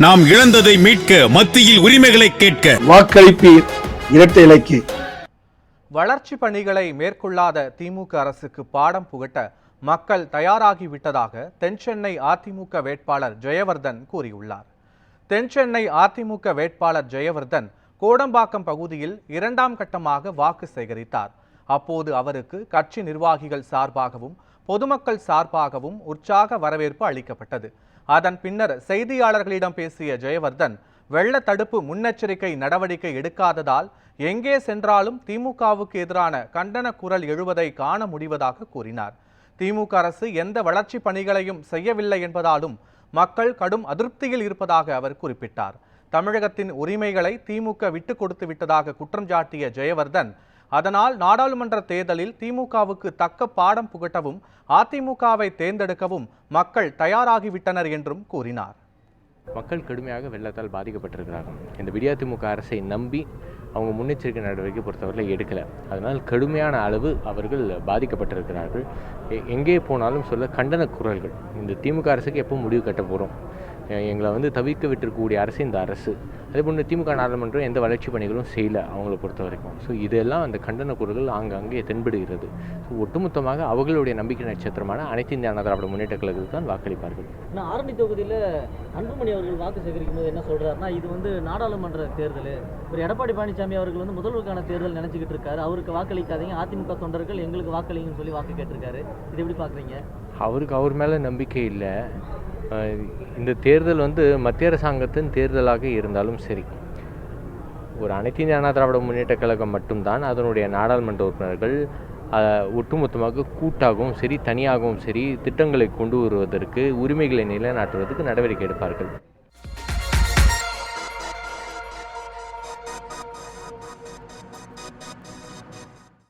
நாம் இழந்ததை மீட்க மத்தியில் உரிமைகளை கேட்க. வாக்களிப்பீர் இரட்டை இலைக்கு. வளர்ச்சி பணிகளை மேற்கொள்ளாத திமுக அரசுக்கு பாடம் புகட்ட மக்கள் தயாராகிவிட்டதாக தென்சென்னை அதிமுக வேட்பாளர் ஜெயவர்தன் கூறியுள்ளார். தென்சென்னை அதிமுக வேட்பாளர் ஜெயவர்தன் கோடம்பாக்கம் பகுதியில் இரண்டாம் கட்டமாக வாக்கு சேகரித்தார். அப்போது அவருக்கு கட்சி நிர்வாகிகள் சார்பாகவும் பொதுமக்கள் சார்பாகவும் உற்சாக வரவேற்பு அளிக்கப்பட்டது. அதன் பின்னர் செய்தியாளர்களிடம் பேசிய ஜெயவர்தன் வெள்ள தடுப்பு முன்னெச்சரிக்கை நடவடிக்கை எடுக்காததால் எங்கே சென்றாலும் திமுகவுக்கு எதிரான கண்டன குரல் எழுவதை காண முடிவதாக கூறினார். திமுக அரசு எந்த வளர்ச்சி பணிகளையும் செய்யவில்லை என்பதாலும் மக்கள் கடும் அதிருப்தியில் இருப்பதாக அவர் குறிப்பிட்டார். தமிழகத்தின் உரிமைகளை திமுக விட்டுக் கொடுத்து விட்டதாக குற்றம் சாட்டிய ஜெயவர்தன் அதனால் நாடாளுமன்ற தேர்தலில் திமுகவுக்கு தக்க பாடம் புகட்டவும் அதிமுகவை தேர்ந்தெடுக்கவும் மக்கள் தயாராகிவிட்டனர் என்றும் கூறினார். மக்கள் கடுமையாக வெள்ளத்தால் பாதிக்கப்பட்டிருக்கிறார்கள். இந்த விடியாதிமுக அரசை நம்பி அவங்க முன்னெச்சரிக்கை நடவடிக்கை பொறுத்தவரை எடுக்கலை. அதனால் கடுமையான அளவு அவர்கள் பாதிக்கப்பட்டிருக்கிறார்கள். எங்கே போனாலும் சொல்ல கண்டன குரல்கள். இந்த திமுக அரசுக்கு எப்போ முடிவு கட்ட போகிறோம் எங்களை வந்து தவிர்க்க விட்டிருக்கக்கூடிய அரசு இந்த அரசு. அதே போன்று திமுக நாடாளுமன்றம் எந்த வளர்ச்சி பணிகளும் செய்யலை அவங்கள பொறுத்த வரைக்கும். ஸோ இதெல்லாம் அந்த கண்டன குரல்கள் ஆங்காங்கே தென்படுகிறது. ஸோ ஒட்டுமொத்தமாக அவர்களுடைய நம்பிக்கை நட்சத்திரமான அனைத்து இந்திய அண்ணா திராவிட முன்னேற்ற கழகத்துக்கு தான் வாக்களிப்பார்கள். ஆனால் ஆரணி தொகுதியில் அன்புமணி அவர்கள் வாக்கு சேகரிக்கும் போது என்ன சொல்றாருன்னா இது வந்து நாடாளுமன்ற தேர்தல். ஒரு எடப்பாடி பழனிசாமி அவர்கள் வந்து முதல்வருக்கான தேர்தல் நினைச்சுக்கிட்டு இருக்காரு. அவருக்கு வாக்களிக்காதீங்க. அதிமுக தொண்டர்கள் எங்களுக்கு வாக்களிங்கன்னு சொல்லி வாக்கு கேட்டிருக்காரு. இது எப்படி பார்க்குறீங்க அவருக்கு அவர் மேலே நம்பிக்கை இல்லை. இந்த தேர்தல் வந்து மத்திய அரசாங்கத்தின் தேர்தலாக இருந்தாலும் சரி. ஒரு அனைத்து இந்திய அண்ணா திராவிட முன்னேற்ற கழகம் மட்டும்தான் அதனுடைய நாடாளுமன்ற உறுப்பினர்கள் ஒட்டுமொத்தமாக கூட்டாகவும் சரி தனியாகவும் சரி திட்டங்களை கொண்டு வருவதற்கு உரிமைகளை நிலைநாட்டுவதற்கு நடவடிக்கை எடுப்பார்கள்.